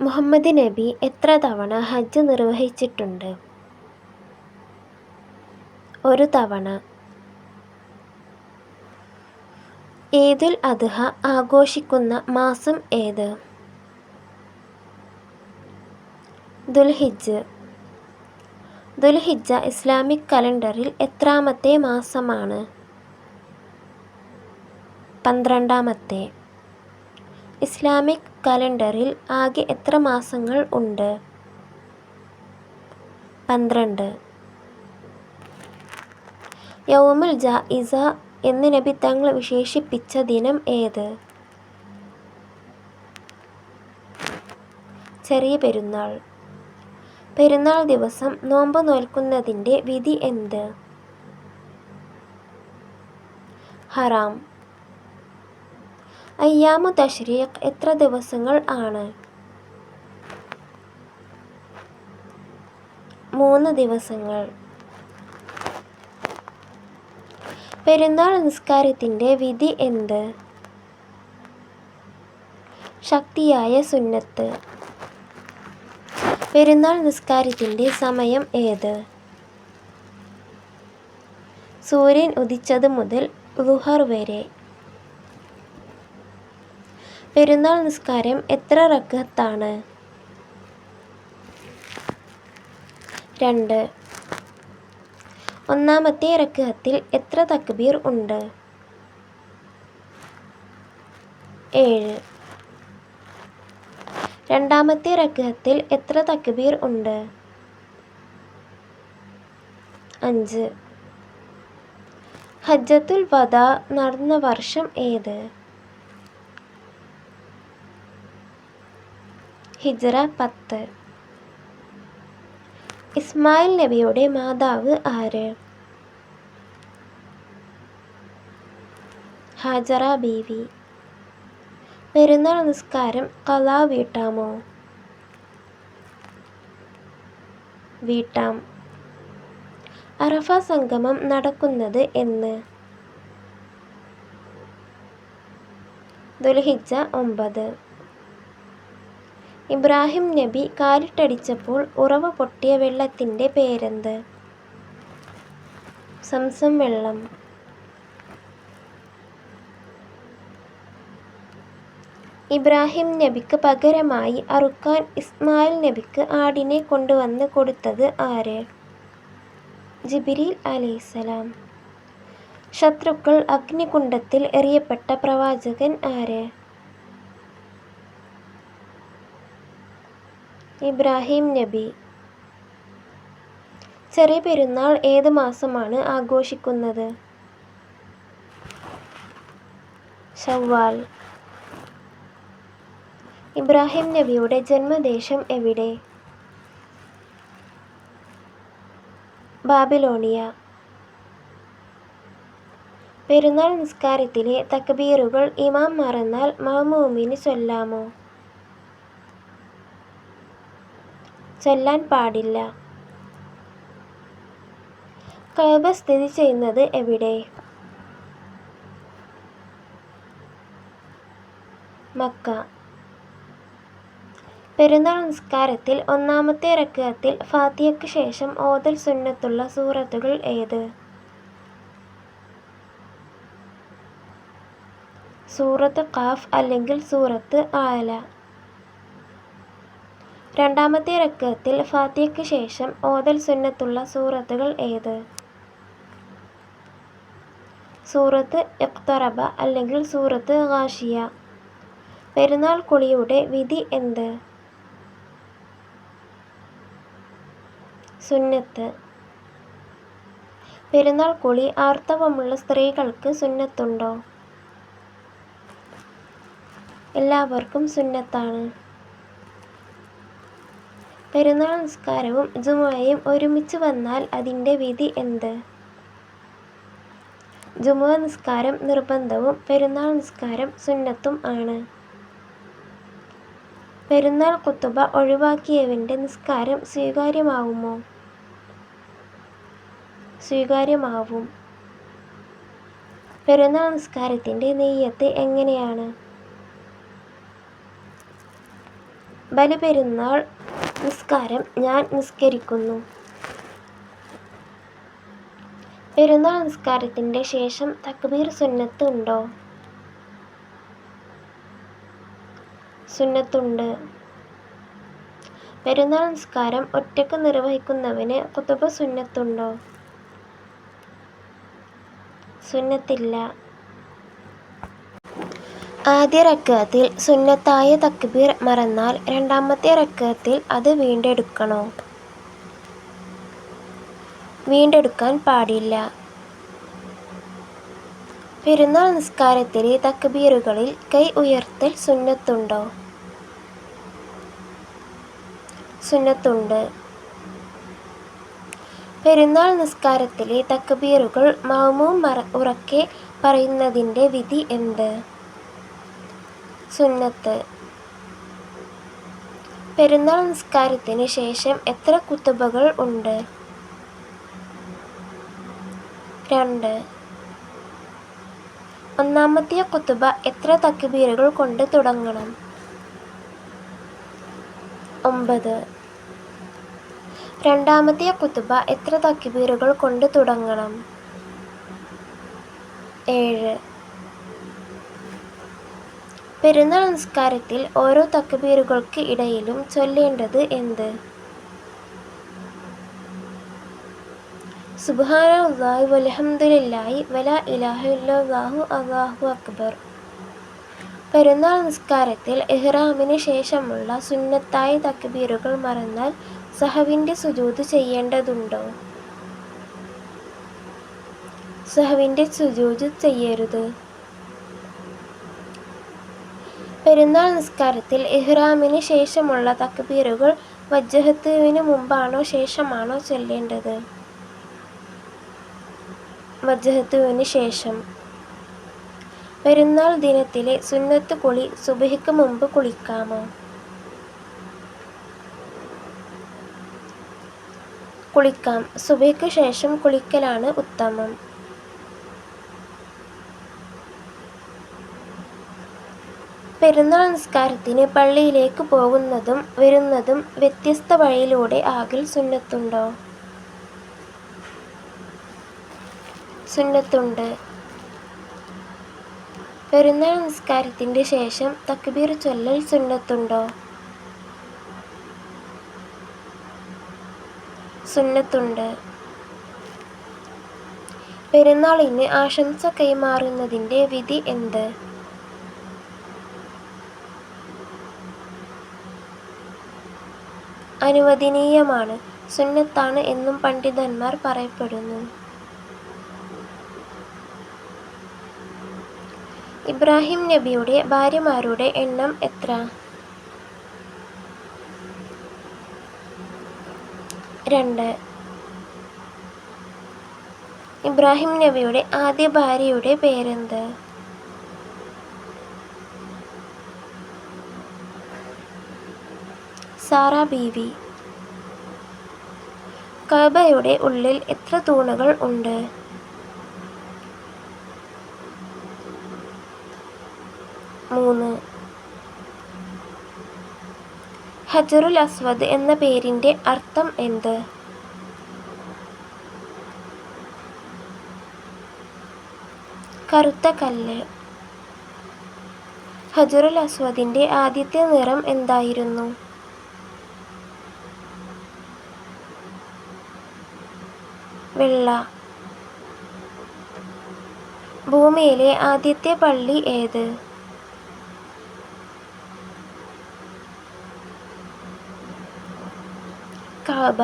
മുഹമ്മദ് നബി എത്ര തവണ ഹജ്ജ് നിർവഹിച്ചിട്ടുണ്ട്? ഒരു തവണ. ഈദുൽ അദ്ഹ ആഘോഷിക്കുന്ന മാസം ഏത്? ദുൽഹിജ്ജ്. ദുൽഹിജ്ജ ഇസ്ലാമിക് കലണ്ടറിൽ എത്രാമത്തെ മാസമാണ്? പന്ത്രണ്ടാമത്തെ. ഇസ്ലാമിക് കലണ്ടറിൽ ആകെ എത്ര മാസങ്ങൾ ഉണ്ട്? പന്ത്രണ്ട്. യൗമുൽ ജായിസ എന്ന് നബി തങ്ങൾ വിശേഷിപ്പിച്ച ദിനം ഏത്? ചെറിയ പെരുന്നാൾ. പെരുന്നാൾ ദിവസം നോമ്പ് നോൽക്കുന്നതിന്റെ വിധി എന്ത്? ഹറാം. അയ്യാമു തഷ്രീഖ് എത്ര ദിവസങ്ങൾ ആണ്? മൂന്ന് ദിവസങ്ങൾ. പെരുന്നാൾ നിസ്കാരത്തിന്റെ വിധി എന്ത്? ശക്തിയായ സുന്നത്ത്. പെരുന്നാൾ നിസ്കാരത്തിന്റെ സമയം ഏത്? സൂര്യൻ ഉദിച്ചത് മുതൽ ളുഹർ വരെ. പെരുന്നാൾ നിസ്കാരം എത്ര റക്അത്താണ് രണ്ട്. ഒന്നാമത്തെ റക്അത്തിൽ എത്ര തക്ബീർ ഉണ്ട്? ഏഴ്. രണ്ടാമത്തെ റക്അത്തിൽ എത്ര തക്ബീർ ഉണ്ട്? അഞ്ച്. ഹജ്ജത്തുൽ വദാ നടന്ന വർഷം ഏത്? ഹിജ്റ പത്ത്. ഇസ്മായിൽ നബിയുടെ മാതാവ് ആര്? ഹാജറ ബീവി. പെരുന്നാൾ നിസ്കാരം കലാ വീട്ടാമോ? വീട്ടാം. അറഫ സംഗമം നടക്കുന്നത് എന്ന്. ദുൽഹിജ ഒമ്പത്. ഇബ്രാഹിം നബി കാലിട്ടടിച്ചപ്പോൾ ഉറവ പൊട്ടിയ വെള്ളത്തിന്റെ പേരെന്ത്? സംസം വെള്ളം. ഇബ്രാഹിം നബിക്ക് പകരമായി അറുക്കാൻ ഇസ്മായിൽ നബിക്ക് ആടിനെ കൊണ്ടുവന്ന് കൊടുത്തത് ആര്? ജിബിരിൽ അലൈസലാം ശത്രുക്കൾ അഗ്നികുണ്ഡത്തിൽ എറിയപ്പെട്ട പ്രവാചകൻ ആര്? ഇബ്രാഹിം നബി. ചെറിയ പെരുന്നാൾ ഏത് മാസമാണ് ആഘോഷിക്കുന്നത്? ഷവ്വാൽ ഇബ്രാഹിം നബിയുടെ ജന്മദേശം എവിടെ? ബാബിലോണിയ. പെരുന്നാൾ നിസ്കാരത്തിലെ തക്ബീറുകൾ ഇമാം മറന്നാൽ മഹമൂമിന് ചൊല്ലാമോ? ചൊല്ലാൻ പാടില്ല. കഅബ സ്ഥിതി ചെയ്യുന്നത് എവിടെ? മക്ക. പെരുന്നാൾ നിസ്കാരത്തിൽ ഒന്നാമത്തെ റക്അത്തിൽ ഫാത്തിഹയ്ക്ക് ശേഷം ഓതൽ സുന്നത്തുള്ള സൂറത്തുകൾ ഏത്? സൂറത്ത് ഖാഫ് അല്ലെങ്കിൽ സൂറത്ത് ആല. രണ്ടാമത്തെ റക്അത്തിൽ ഫാത്തിഹയ്ക്ക് ശേഷം ഓതൽ സുന്നത്തുള്ള സൂറത്തുകൾ ഏത്? സൂറത്ത് ഇഖ്തറബ അല്ലെങ്കിൽ സൂറത്ത് ഗാഷിയ. പെരുന്നാൾ കുളിയുടെ വിധി എന്ത്? സുന്നത്ത്. പെരുന്നാൾ കുളി ആർത്തവമുള്ള സ്ത്രീകൾക്ക് സുന്നത്തുണ്ടോ? എല്ലാവർക്കും സുന്നത്താണ്. പെരുന്നാൾ നിസ്കാരവും ജുമുഅയും ഒരുമിച്ച് വന്നാൽ അതിന്റെ വിധി എന്ത്? ജുമുഅ നിസ്കാരം നിർബന്ധവും പെരുന്നാൾ നിസ്കാരം സുന്നത്തും ആണ്. പെരുന്നാൾ കുത്തുബ ഒഴിവാക്കിയവന്റെ നിസ്കാരം സ്വീകാര്യമാവുമോ? സ്വീകാര്യമാവും. പെരുന്നാൾ നിസ്കാരത്തിന്റെ നെയ്യത്ത് എങ്ങനെയാണ്? ബലിപെരുന്നാൾ നിസ്കാരം ഞാൻ നിസ്കരിക്കുന്നു. പെരുന്നാൾ നിസ്കാരത്തിന്റെ ശേഷം തക്ബീർ സുന്നത്ത് ഉണ്ടോ? സുന്നത്തുണ്ട്. പെരുന്നാൾ നിസ്കാരം ഒറ്റയ്ക്ക് നിർവഹിക്കുന്നവന് കുത്തുബ സുന്നത്തുണ്ടോ? സുന്നത്തില്ല. ആദ്യ റക്അത്തിൽ സുന്നത്തായ തക്ബീർ മറന്നാൽ രണ്ടാമത്തെ റക്അത്തിൽ അത് വീണ്ടെടുക്കണോ? വീണ്ടെടുക്കാൻ പാടില്ല. പെരുന്നാൾ നിസ്കാരത്തിലെ തക്ബീറുകളിൽ കൈ ഉയർത്തൽ സുന്നത്തുണ്ടോ? സുന്നത്തുണ്ട്. പെരുന്നാൾ നിസ്കാരത്തിലെ തക്ബീറുകൾ മഅ്മൂം ഉറക്കെ പറയുന്നതിന്റെ വിധി എന്ത്? സുന്നത്ത്. പെരുന്നാൾ നിസ്കാരത്തിന് ശേഷം എത്ര കുത്തുബകൾ ഉണ്ട്? രണ്ട്. ഒന്നാമത്തെ കുത്തുബ എത്ര തക്ബീറുകൾ കൊണ്ട് തുടങ്ങണം? ഒമ്പത്. രണ്ടാമത്തെ കുത്തുബ എത്ര തക്ബീറുകൾ കൊണ്ട് തുടങ്ങണം? ഏഴ്. പെരുന്നാൾ നിസ്കാരത്തിൽ ഓരോ തക്ബീറുകൾക്ക് ഇടയിലും ചൊല്ലേണ്ടത് എന്ത്? വൽഹംദുലില്ലാഹി വലാ ഇലാഹ ഇല്ലല്ലാഹു അല്ലാഹു അക്ബർ. പെരുന്നാൾ നിസ്കാരത്തിൽ ഇഹ്റാമിന് ശേഷമുള്ള സുന്നത്തായ തക്ബീറുകൾ മറന്നാൽ സഹവിന്റെ സുജൂത് ചെയ്യേണ്ടതുണ്ടോ? സഹവിന്റെ സുജൂത് ചെയ്യരുത്. പെരുന്നാൾ നിസ്കാരത്തിൽ ഇഹ്റാമിന് ശേഷമുള്ള തക്ബീറുകൾ വജ്ഹത്തുവിന് മുമ്പാണോ ശേഷമാണോ ചൊല്ലേണ്ടത്? വജ്ഹത്തുവിന് ശേഷം. പെരുന്നാൾ ദിനത്തിലെ സുന്നത്ത് കുളി സുബഹിക്ക് മുമ്പ് കുളിക്കാമോ? കുളിക്കാം. സുബഹിക്ക് ശേഷം കുളിക്കലാണ് ഉത്തമം. പെരുന്നാൾ നിസ്കാരത്തിന് പള്ളിയിലേക്ക് പോകുന്നതും വരുന്നതും വ്യത്യസ്ത വഴിയിലൂടെ ആകൽ സുന്നത്തുണ്ടോ? സുന്നത്തുണ്ട്. പെരുന്നാൾ നിസ്കാരത്തിന്റെ ശേഷം തക്ബീർ ചൊല്ലൽ സുന്നത്തുണ്ടോ? സുന്നത്തുണ്ട്. പെരുന്നാളിന് ആശംസ കൈമാറുന്നതിന്റെ വിധി എന്ത്? അനുവദനീയമാണ്. സുന്നത്താണ് എന്നും പണ്ഡിതന്മാർ പറയപ്പെടുന്നു. ഇബ്രാഹിം നബിയുടെ ഭാര്യമാരുടെ എണ്ണം എത്ര? രണ്ട്. ഇബ്രാഹിം നബിയുടെ ആദ്യ ഭാര്യയുടെ പേരെന്ത്? സാറാ ബീവി. കബയുടെ ഉള്ളിൽ എത്ര തൂണുകൾ ഉണ്ട്? മൂന്ന്. ഹജറുൽ അസ്വദ് എന്ന പേരിന്റെ അർത്ഥം എന്ത്? കറുത്ത കല്ല്. ഹജറുൽ അസ്വദിന്റെ ആദ്യത്തെ നിറം എന്തായിരുന്നു? വെള്ള. ഭൂമിയിലെ ആദ്യത്തെ പള്ളി ഏത്? കാബ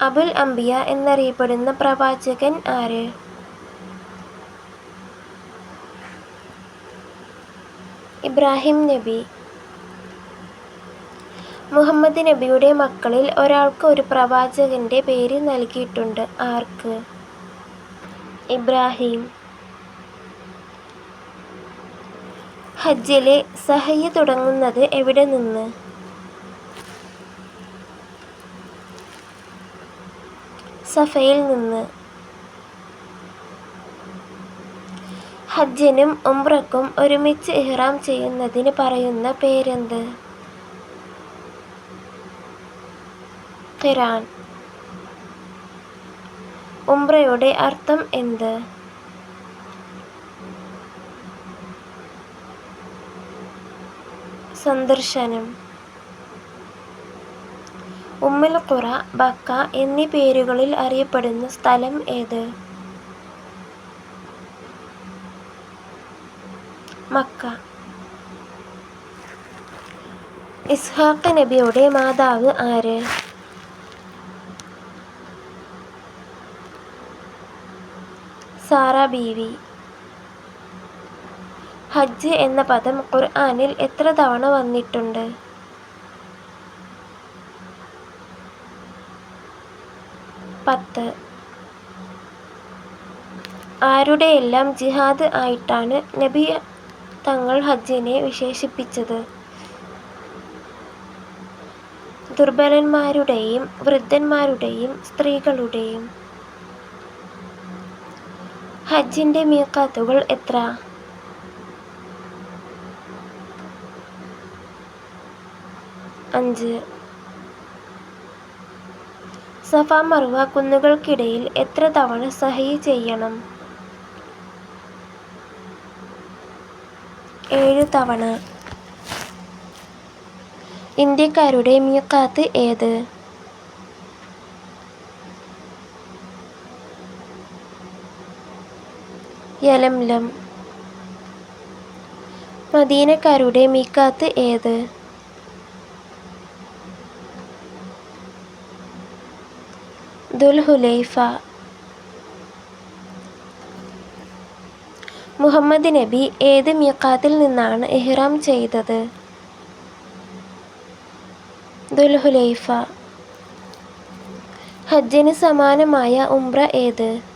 അബുൽ അംബിയ എന്നറിയപ്പെടുന്ന പ്രവാചകൻ ആര്? ഇബ്രാഹിം നബി. മുഹമ്മദ് നബിയുടെ മക്കളിൽ ഒരാൾക്ക് ഒരു പ്രവാചകന്റെ പേര് നൽകിയിട്ടുണ്ട്. ആർക്ക്? ഇബ്രാഹിം ഹജ്ജിലെ സഹയ്യ തുടങ്ങുന്നത് എവിടെ നിന്ന്? സഫയിൽ നിന്ന്. ഹജ്ജിനും ഉംറക്കും ഒരുമിച്ച് ഇഹ്റാം ചെയ്യുന്നതിന് പറയുന്ന പേരെന്ത്? ഖിറാൻ. ഉംറയുടെ അർത്ഥം എന്ത്? സന്ദർശനം. ഉമ്മുൽ ഖുറ, ബക്ക എന്നീ പേരുകളിൽ അറിയപ്പെടുന്ന സ്ഥലം ഏത്? മക്ക. ഇസ്ഹാഖ് നബിയുടെ മാതാവ് ആര്? സാറ ബീവി. ഹജ്ജ് എന്ന പദം ഖുർആനിൽ എത്ര തവണ വന്നിട്ടുണ്ട്? പത്ത്. ആരുടെയെല്ലാം ജിഹാദ് ആയിട്ടാണ് നബി തങ്ങൾ ഹജ്ജിനെ വിശേഷിപ്പിച്ചത്? ദുർബലന്മാരുടെയും വൃദ്ധന്മാരുടെയും സ്ത്രീകളുടെയും. ഹജ്ജിന്റെ മീക്കാത്തുകൾ എത്ര? അഞ്ച്. സഫ മറുവ കുന്നുകൾക്കിടയിൽ എത്ര തവണ സഹി ചെയ്യണം? ഏഴ് തവണ. ഇന്ത്യക്കാരുടെ മീക്കാത്ത് ഏത്? യലംലം. മദീനക്കാരുടെ മീക്കാത്ത് ഏത്? ദുൽഹുലൈഫ. മുഹമ്മദ് നബി ഏത് മീക്കാത്തിൽ നിന്നാണ് ഇഹ്റാം ചെയ്തത്? ദുൽഹുലൈഫ. ഹജ്ജിന് സമാനമായ ഉംറ ഏത്?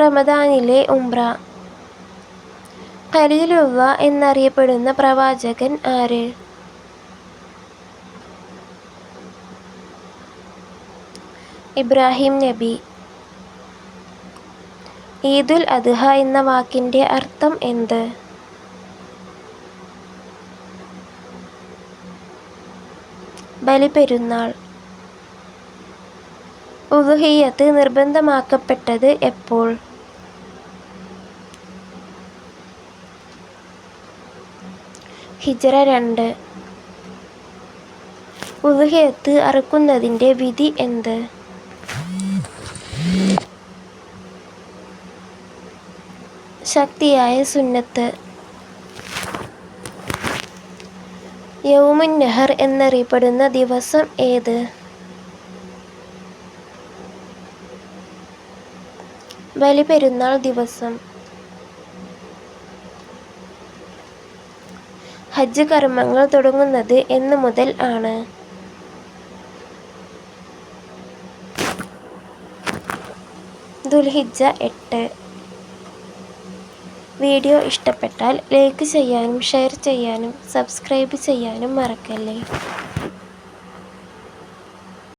റമദാനിലെ ഉംറ. ഖലീലുല്ലാഹ് എന്നറിയപ്പെടുന്ന പ്രവാചകൻ ആര്? ഇബ്രാഹിം നബി. ഈദുൽ അദ്ഹ എന്ന വാക്കിന്റെ അർത്ഥം എന്ത്? ബലിപെരുന്നാൾ. ഉദുഹിയത്ത് നിർബന്ധമാക്കപ്പെട്ടത് എപ്പോൾ? ഹിജ്റ രണ്ട്. ഉദുഹയത്ത് അറുക്കുന്നതിന്റെ വിധി എന്ത്? ശക്തിയായ സുന്നത്ത്. യൗമുൻ നെഹർ എന്നറിയപ്പെടുന്ന ദിവസം ഏത്? ബലിപെരുന്നാൾ ദിവസം. ഹജ്ജ് കർമ്മങ്ങൾ തുടങ്ങുന്നത് എന്ന് മുതൽ ആണ്? ദുൽഹിജ്ജ എട്ട്. വീഡിയോ ഇഷ്ടപ്പെട്ടാൽ ലൈക്ക് ചെയ്യാനും ഷെയർ ചെയ്യാനും സബ്സ്ക്രൈബ് ചെയ്യാനും മറക്കല്ലേ.